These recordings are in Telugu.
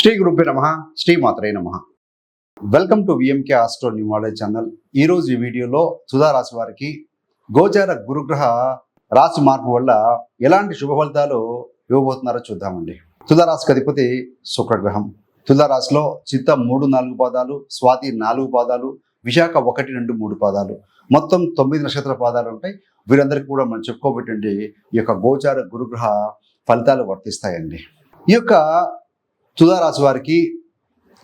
శ్రీ గురుభ్య నమ శ్రీమాత్రే నమ. Welcome to VMK astro new channel ఈరోజు ఈ వీడియోలో సుధా రాశి వారికి గోచార గురుగ్రహ రాశి మార్పు వల్ల ఎలాంటి శుభ ఫలితాలు ఇవ్వబోతున్నారో చూద్దామండి. తులారాశికి అధిపతి శుక్రగ్రహం. తులారాశిలో చిత్త మూడు నాలుగు పాదాలు స్వాతి నాలుగు పాదాలు విశాఖ ఒకటి రెండు మూడు పాదాలు. మొత్తం తొమ్మిది నక్షత్ర పాదాలు ఉంటాయి. వీరందరికీ కూడా మనం చెప్పుకోబెట్టండి ఈ యొక్క గోచార గురుగ్రహ ఫలితాలు వర్తిస్తాయండి. ఈ యొక్క తుదారాశి వారికి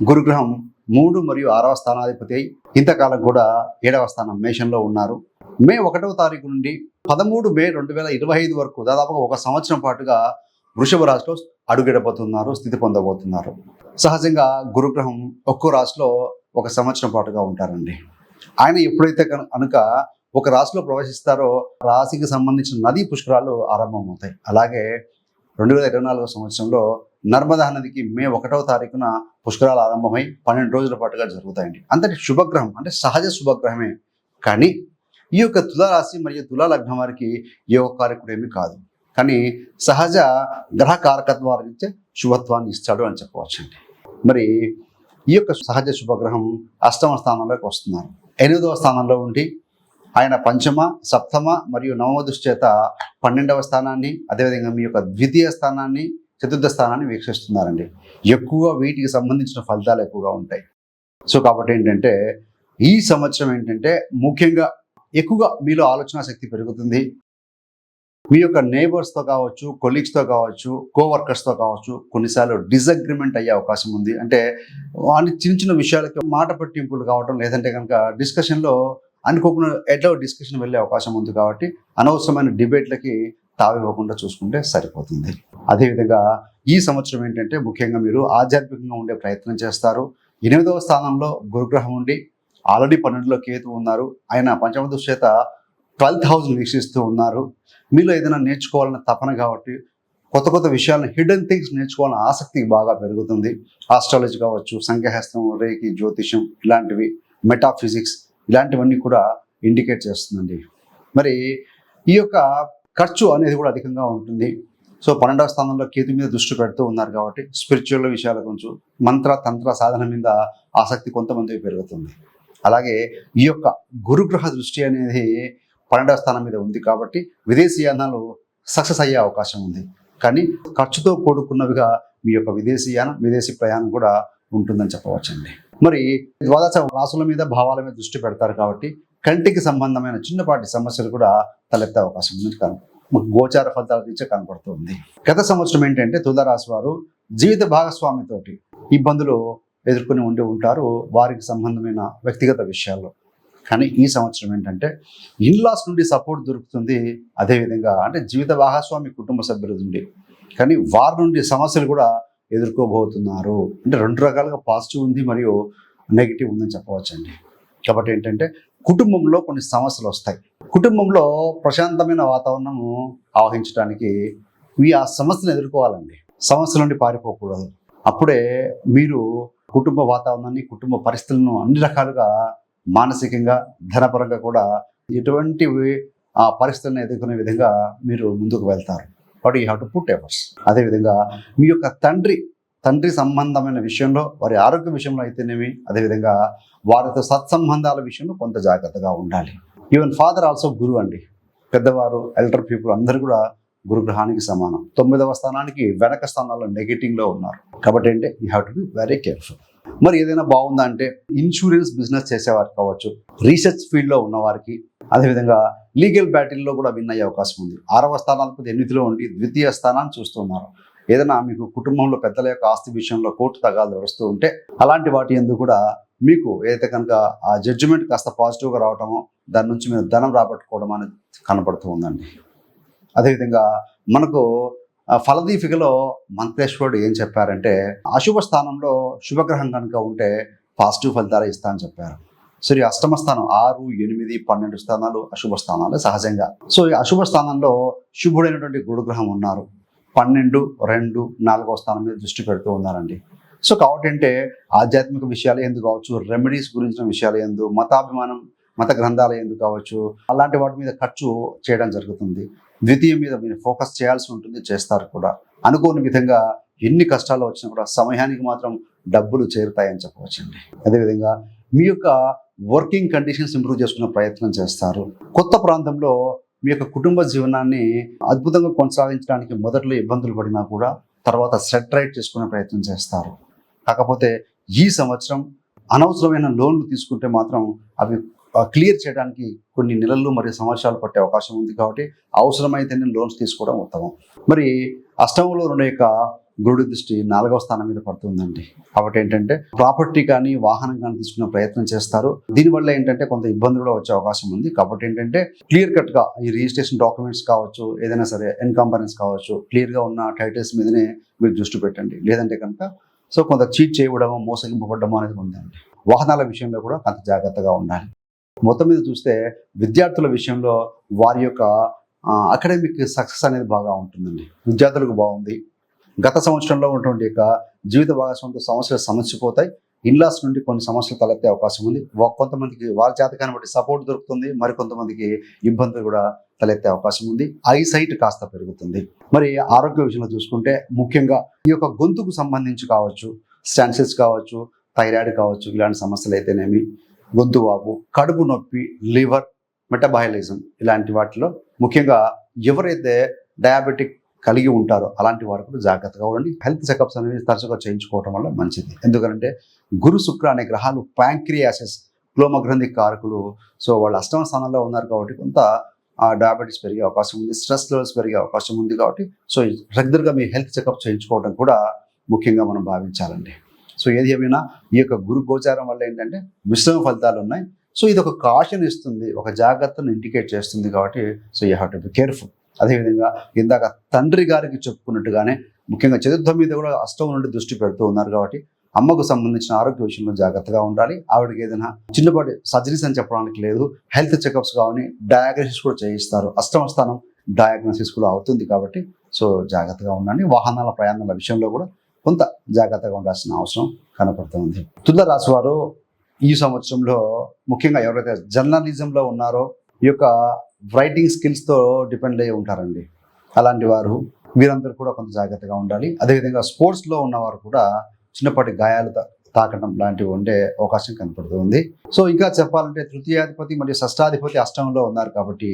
గురుగ్రహం మూడు మరియు ఆరవ స్థానాధిపతి అయి ఇంతకాలం కూడా ఏడవ స్థానం మేషంలో ఉన్నారు. మే ఒకటవ తారీఖు నుండి పదమూడు మే రెండు వేల ఇరవై ఐదు వరకు దాదాపుగా ఒక సంవత్సరం పాటుగా వృషభ రాశిలో అడుగెడబోతున్నారు స్థితి పొందబోతున్నారు. సహజంగా గురుగ్రహం ఒక్కో రాశిలో ఒక సంవత్సరం పాటుగా ఉంటారండి. ఆయన ఎప్పుడైతే కనుక ఒక రాశిలో ప్రవేశిస్తారో రాశికి సంబంధించిన నదీ పుష్కరాలు ఆరంభమవుతాయి. అలాగే రెండు వేల ఇరవై నాలుగో సంవత్సరంలో నర్మదా నదికి మే ఒకటవ తారీఖున పుష్కరాలు ఆరంభమై పన్నెండు రోజుల పాటుగా జరుగుతాయండి. అంతటి శుభగ్రహం అంటే సహజ శుభగ్రహమే. కానీ ఈ యొక్క తులారాశి మరియు తులాలగ్నం వారికి ఏ ఒక్క ఏమీ కాదు. కానీ సహజ గ్రహ కారకత్వం రీత్యా శుభత్వాన్ని ఇస్తాడు అని చెప్పవచ్చండి. మరి ఈ యొక్క సహజ శుభగ్రహం అష్టమ స్థానంలోకి వస్తున్నారు. ఎనిమిదవ స్థానంలో ఉండి ఆయన పంచమ సప్తమ మరియు నవమ దృష్టి చేత పన్నెండవ స్థానాన్ని అదేవిధంగా మీ యొక్క ద్వితీయ స్థానాన్ని చతుర్థ స్థానాన్ని వీక్షిస్తున్నారండి. ఎక్కువ వీటికి సంబంధించిన ఫలితాలు ఎక్కువగా ఉంటాయి. సో కాబట్టి ఏంటంటే ఈ సంవత్సరం ఏంటంటే ముఖ్యంగా ఎక్కువగా మీలో ఆలోచన శక్తి పెరుగుతుంది. మీ యొక్క నేబర్స్తో కావచ్చు కొలీగ్స్తో కావచ్చు కోవర్కర్స్తో కావచ్చు కొన్నిసార్లు డిసగ్రిమెంట్ అయ్యే అవకాశం ఉంది. అంటే అన్ని చిన్న చిన్న విషయాలకి మాట పట్టింపులు కావటం లేదంటే కనుక డిస్కషన్లో అనుకోకుండా ఎట్లా డిస్కషన్ వెళ్ళే అవకాశం ఉంది కాబట్టి అనవసరమైన డిబేట్లకి తావివ్వకుండా చూసుకుంటే సరిపోతుంది. అదేవిధంగా ఈ సంవత్సరం ఏంటంటే ముఖ్యంగా మీరు ఆధ్యాత్మికంగా ఉండే ప్రయత్నం చేస్తారు. ఎనిమిదవ స్థానంలో గురుగ్రహం ఉండి ఆల్రెడీ పన్నెండులో కేతు ఉన్నారు. ఆయన పంచమ చేత ట్వెల్త్ హౌస్ వీక్షిస్తూ ఉన్నారు. మీలో ఏదైనా నేర్చుకోవాలన్న తపన కాబట్టి కొత్త కొత్త విషయాలను హిడెన్ థింగ్స్ నేర్చుకోవాలన్న ఆసక్తి బాగా పెరుగుతుంది. ఆస్ట్రాలజీ కావచ్చు సంఖ్యాహస్తం రేకి జ్యోతిషం ఇలాంటివి మెటాఫిజిక్స్ ఇలాంటివన్నీ కూడా ఇండికేట్ చేస్తుందండి. మరి ఈ యొక్క ఖర్చు అనేది కూడా అధికంగా ఉంటుంది. సో పన్నెండవ స్థానంలో కేతు మీద దృష్టి పెడుతూ ఉన్నారు కాబట్టి స్పిరిచువల్ విషయాల గురించి మంత్ర తంత్ర సాధన మీద ఆసక్తి కొంతమందికి పెరుగుతుంది. అలాగే ఈ యొక్క గురుగ్రహ దృష్టి అనేది పన్నెండవ స్థానం మీద ఉంది కాబట్టి విదేశీయానాలు సక్సెస్ అయ్యే అవకాశం ఉంది. కానీ ఖర్చుతో కూడుకున్నవిగా మీ యొక్క విదేశీయానం విదేశీ ప్రయాణం కూడా ఉంటుందని చెప్పవచ్చండి. మరి ద్వాదశ రాసుల మీద భావాల మీద దృష్టి పెడతారు కాబట్టి కంటికి సంబంధమైన చిన్నపాటి సమస్యలు కూడా తలెత్తే అవకాశం ఉంది. కను గోచార ఫలితాల రీత్యా కనపడుతుంది. గత సంవత్సరం ఏంటంటే తులారాశి వారు జీవిత భాగస్వామితోటి ఇబ్బందులు ఎదుర్కొని ఉండి ఉంటారు. వారికి సంబంధమైన వ్యక్తిగత విషయాల్లో. కానీ ఈ సంవత్సరం ఏంటంటే ఇన్లాస్ నుండి సపోర్ట్ దొరుకుతుంది. అదేవిధంగా అంటే జీవిత భాగస్వామి కుటుంబ సభ్యుల నుండి కానీ వారి నుండి సమస్యలు కూడా ఎదుర్కోబోతున్నారు. అంటే రెండు రకాలుగా పాజిటివ్ ఉంది మరియు నెగిటివ్ ఉందని చెప్పవచ్చండి. కాబట్టి ఏంటంటే కుటుంబంలో కొన్ని సమస్యలు వస్తాయి. కుటుంబంలో ప్రశాంతమైన వాతావరణం ఆవహించడానికి ఈ ఆ సమస్యను ఎదుర్కోవాలండి. సమస్యల నుండి పారిపోకూడదు. అప్పుడే మీరు కుటుంబ వాతావరణాన్ని కుటుంబ పరిస్థితులను అన్ని రకాలుగా మానసికంగా ధనపరంగా కూడా ఎటువంటి ఆ పరిస్థితులను ఎదుర్కొనే విధంగా మీరు ముందుకు వెళ్తారు. But you have to put efforts. అదేవిధంగా మీ యొక్క తండ్రి తండ్రి సంబంధమైన విషయంలో వారి ఆరోగ్య విషయంలో అయితేనేమి అదేవిధంగా వారితో సత్సంబంధాల విషయంలో కొంత జాగ్రత్తగా ఉండాలి. ఈవెన్ ఫాదర్ ఆల్సో గురువు అండి. పెద్దవారు ఎల్డర్ పీపుల్ అందరూ కూడా గురుగ్రహానికి సమానం. తొమ్మిదవ స్థానానికి వెనక స్థానాల్లో నెగిటివ్లో ఉన్నారు. కాబట్టి అంటే you have to be very careful మరి ఏదైనా బాగుందా అంటే ఇన్సూరెన్స్ బిజినెస్ చేసేవారు కావచ్చు రీసెర్చ్ ఫీల్డ్లో ఉన్నవారికి అదేవిధంగా లీగల్ బ్యాటిల్లో కూడా విన్ అయ్యే అవకాశం ఉంది. ఆరవ స్థానాలకు ఎనిమిదిలో ఉండి ద్వితీయ స్థానాన్ని చూస్తున్నారు. ఏదైనా మీకు కుటుంబంలో పెద్దల యొక్క ఆస్తి విషయంలో కోర్టు తగాలు వస్తూ ఉంటే అలాంటి వాటి ఎందుకు కూడా మీకు ఏదైతే కనుక ఆ జడ్జిమెంట్ కాస్త పాజిటివ్గా రావటమో దాని నుంచి మీరు ధనం రాబట్టుకోవడం అనేది కనపడుతూ ఉందండి. అదేవిధంగా మనకు ఫలదీపికలో మంత్రేశ్వరుడు ఏం చెప్పారంటే అశుభ స్థానంలో శుభగ్రహం కనుక ఉంటే పాజిటివ్ ఫలితాలు ఇస్తా అని చెప్పారు. సో ఈ అష్టమ స్థానం ఆరు ఎనిమిది పన్నెండు స్థానాలు అశుభ స్థానాలు సహజంగా. సో ఈ అశుభ స్థానంలో శుభుడైనటువంటి గురుగ్రహం ఉన్నారు. పన్నెండు రెండు నాలుగో స్థానం మీద దృష్టి పెడుతూ ఉన్నారండి. సో కాబట్టి అంటే ఆధ్యాత్మిక విషయాలు ఎందుకు కావచ్చు రెమెడీస్ గురించిన విషయాలు ఎందు మతాభిమానం మత గ్రంథాలు ఎందుకు కావచ్చు అలాంటి వాటి మీద ఖర్చు చేయడం జరుగుతుంది. ద్వితీయం మీద మీరు ఫోకస్ చేయాల్సి ఉంటుంది చేస్తారు కూడా. అనుకోని విధంగా ఎన్ని కష్టాలు వచ్చినా కూడా సమయానికి మాత్రం డబ్బులు చేరుతాయని చెప్పవచ్చండి. అదేవిధంగా మీ యొక్క వర్కింగ్ కండిషన్స్ ఇంప్రూవ్ చేసుకునే ప్రయత్నం చేస్తారు. కొత్త ప్రాంతంలో మీ యొక్క కుటుంబ జీవనాన్ని అద్భుతంగా కొనసాగించడానికి మొదట్లో ఇబ్బందులు పడినా కూడా తర్వాత సెట్ రైట్ చేసుకునే ప్రయత్నం చేస్తారు. కాకపోతే ఈ సంవత్సరం అనవసరమైన లోన్లు తీసుకుంటే మాత్రం అవి క్లియర్ చేయడానికి కొన్ని నెలలు మరియు సంవత్సరాలు పట్టే అవకాశం ఉంది కాబట్టి అవసరమైతేనే లోన్స్ తీసుకోవడం ఉత్తమం. మరి అష్టమంలో రెండు యొక్క గురుడి దృష్టి నాలుగవ స్థానం మీద పడుతుందండి. కాబట్టి ఏంటంటే ప్రాపర్టీ కానీ వాహనం కానీ తీసుకునే ప్రయత్నం చేస్తారు. దీనివల్ల ఏంటంటే కొంత ఇబ్బందులు కూడా వచ్చే అవకాశం ఉంది. కాబట్టి ఏంటంటే క్లియర్ కట్గా ఈ రిజిస్ట్రేషన్ డాక్యుమెంట్స్ కావచ్చు ఏదైనా సరే ఎన్కంబరెన్స్ కావచ్చు క్లియర్గా ఉన్న టైటిల్స్ మీదనే మీరు దృష్టి పెట్టండి. లేదంటే కనుక సో కొంత చీట్ చేయడము మోసగింపబడము అనేది ఉందండి. వాహనాల విషయంలో కూడా కొంత జాగ్రత్తగా ఉండాలి. మొత్తం మీద చూస్తే విద్యార్థుల విషయంలో వారి యొక్క అకాడమిక్ సక్సెస్ అనేది బాగా ఉంటుందండి. విద్యార్థులకు బాగుంది. గత సంవత్సరంలో ఉన్నటువంటి యొక్క జీవిత భాగస్వామితో సమస్యలు సమస్యపోతాయి. ఇన్లాస్ నుండి కొన్ని సమస్యలు తలెత్తే అవకాశం ఉంది. కొంతమందికి వారి జాతకాన్ని బట్టి సపోర్ట్ దొరుకుతుంది. మరి కొంతమందికి ఇబ్బందులు కూడా తలెత్తే అవకాశం ఉంది. ఐ సైట్ కాస్త పెరుగుతుంది. మరి ఆరోగ్య విషయంలో చూసుకుంటే ముఖ్యంగా ఈ యొక్క గొంతుకు సంబంధించి కావచ్చు స్టాన్సెస్ కావచ్చు థైరాయిడ్ కావచ్చు ఇలాంటి సమస్యలు అయితేనేమి గొంతు వాపు కడుపు నొప్పి లివర్ మెటబాయిలిజం ఇలాంటి వాటిలో ముఖ్యంగా ఎవరైతే డయాబెటిక్ కలిగి ఉంటారో అలాంటి వారు కూడా జాగ్రత్తగా ఉండండి. హెల్త్ చెకప్స్ అనేవి తరచుగా చేయించుకోవడం వల్ల మంచిది. ఎందుకంటే గురు శుక్ర అనే గ్రహాలు ప్యాంక్రియాసిస్ క్లోమగ్రంథి కారకులు. సో వాళ్ళు అష్టమ స్థానంలో ఉన్నారు కాబట్టి కొంత డయాబెటీస్ పెరిగే అవకాశం ఉంది స్ట్రెస్ లెవెల్స్ పెరిగే అవకాశం ఉంది కాబట్టి. సో రెగ్యులర్గా మీ హెల్త్ చెకప్ చేయించుకోవడం కూడా ముఖ్యంగా మనం భావించాలండి. సో ఏది ఏమైనా ఈ యొక్క గురు గోచారం వల్ల ఏంటంటే మిశ్రమ ఫలితాలు ఉన్నాయి. సో ఇది ఒక కాషన్ ఇస్తుంది ఒక జాగ్రత్తను ఇండికేట్ చేస్తుంది కాబట్టి so you have to be careful అదేవిధంగా ఇందాక తండ్రి గారికి చెప్పుకున్నట్టుగానే ముఖ్యంగా చతుర్థం మీద కూడా అష్టం నుండి దృష్టి పెడుతూ ఉన్నారు కాబట్టి అమ్మకు సంబంధించిన ఆరోగ్య విషయంలో జాగ్రత్తగా ఉండాలి. ఆవిడకి ఏదైనా చిన్నపాటి సర్జరీస్ అని చెప్పడానికి లేదు. హెల్త్ చెకప్స్ కానీ డయాగ్నోసిస్ కూడా చేయిస్తారు. అష్టమ స్థానం డయాగ్నోసిస్ కూడా అవుతుంది కాబట్టి సో జాగ్రత్తగా ఉండండి. వాహనాల ప్రయాణాల విషయంలో కూడా కొంత జాగ్రత్తగా ఉండాల్సిన అవసరం కనపడుతుంది. తులరాశి వారు ఈ సంవత్సరంలో ముఖ్యంగా ఎవరైతే జర్నలిజంలో ఉన్నారో ఈ యొక్క రైటింగ్ స్కిల్స్తో డిపెండ్ అయ్యి ఉంటారండి. అలాంటి వారు వీరందరూ కూడా కొంత జాగ్రత్తగా ఉండాలి. అదేవిధంగా స్పోర్ట్స్లో ఉన్నవారు కూడా చిన్నపాటి గాయాలు తాకడం లాంటివి ఉండే అవకాశం కనపడుతుంది. సో ఇంకా చెప్పాలంటే తృతీయాధిపతి మరియు షష్టాధిపతి అష్టంలో ఉన్నారు కాబట్టి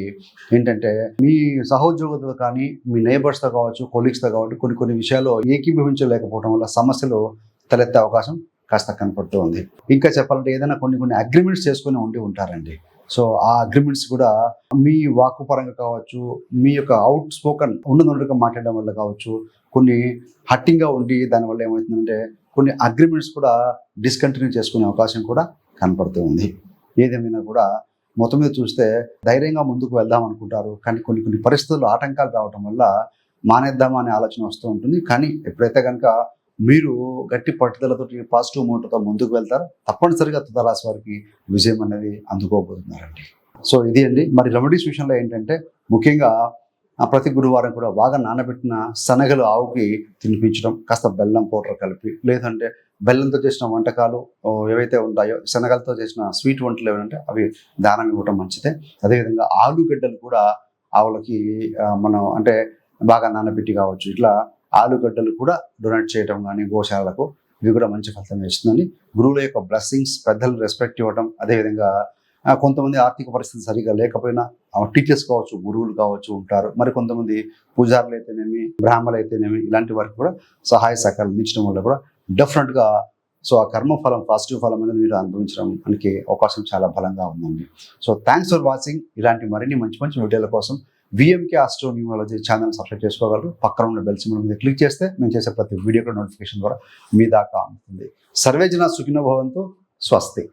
ఏంటంటే మీ సహోద్యోగులతో కానీ మీ నైబర్స్తో కావచ్చు కొలీగ్స్తో కావచ్చు కొన్ని కొన్ని విషయాల్లో ఏకీభవించలేకపోవడం వల్ల సమస్యలు తలెత్తే అవకాశం కాస్త కనపడుతూ ఉంది ఇంకా చెప్పాలంటే ఏదైనా కొన్ని కొన్ని అగ్రిమెంట్స్ చేసుకుని ఉండి ఉంటారండి. సో ఆ అగ్రిమెంట్స్ కూడా మీ వాక్కు పరంగా కావచ్చు మీ యొక్క అవుట్ స్పోకన్ ఉన్నదొన్నట్టుగా మాట్లాడడం వల్ల కావచ్చు కొన్ని హట్టింగ్గా ఉండి దానివల్ల ఏమవుతుందంటే కొన్ని అగ్రిమెంట్స్ కూడా డిస్కంటిన్యూ చేసుకునే అవకాశం కూడా కనపడుతూ ఉంది. ఏదేమైనా కూడా మొత్తం మీద చూస్తే ధైర్యంగా ముందుకు వెళ్దాం అనుకుంటారు. కానీ కొన్ని కొన్ని పరిస్థితుల్లో ఆటంకాలు రావటం వల్ల మానేద్దామా అనే ఆలోచన వస్తూ ఉంటుంది. కానీ ఎప్పుడైతే కనుక మీరు గట్టి పట్టుదలతో పాజిటివ్ మూటతో ముందుకు వెళ్తారు తప్పనిసరిగా తుదరాశి వారికి విజయం అనేది అందుకోబోతున్నారండి. సో ఇది అండి. మరి రెమెడీస్ విషయంలో ఏంటంటే ముఖ్యంగా ప్రతి గురువారం కూడా బాగా నానబెట్టిన శనగలు ఆవుకి తినిపించడం కాస్త బెల్లం పౌడర్ కలిపి లేదంటే బెల్లంతో చేసిన వంటకాలు ఏవైతే ఉంటాయో శనగలతో చేసిన స్వీట్ వంటలు ఏమంటే అవి దానం ఇవ్వడం మంచిదే. అదేవిధంగా ఆలుగడ్డలు కూడా ఆవులకి మనం అంటే బాగా నానబెట్టి కావచ్చు. ఇట్లా ఆలుగడ్డలు కూడా డొనేట్ చేయడం కానీ గోశాలకు ఇవి కూడా మంచి ఫలితం ఇస్తుందని గురువుల యొక్క బ్లెస్సింగ్స్ పెద్దలు రెస్పెక్ట్ ఇవ్వడం అదేవిధంగా కొంతమంది ఆర్థిక పరిస్థితి సరిగా లేకపోయినా టీచర్స్ కావచ్చు గురువులు కావచ్చు ఉంటారు. మరి కొంతమంది పూజారులు అయితేనేమి బ్రాహ్మలు అయితేనేమి ఇలాంటి వారికి కూడా సహాయ సహకారాలు అందించడం వల్ల కూడా డెఫినెట్గా సో ఆ కర్మఫలం పాజిటివ్ ఫలం అనేది మీరు అనుభవించడం మనకి అవకాశం చాలా బలంగా ఉందండి. సో థ్యాంక్స్ ఫర్ వాచింగ్ ఇలాంటి మరిన్ని మంచి మంచి వీడియోల కోసం VMK astro numerology channel subscribe చేసుకోగలరు. పక్కన ఉన్న బెల్ సింబల్ మీద క్లిక్ చేస్తే మేము చేసే ప్రతి వీడియో కూడా నోటిఫికేషన్ ద్వారా మీ దాకా అందుతుంది. సర్వేజన సుఖినభవంతో స్వస్తి.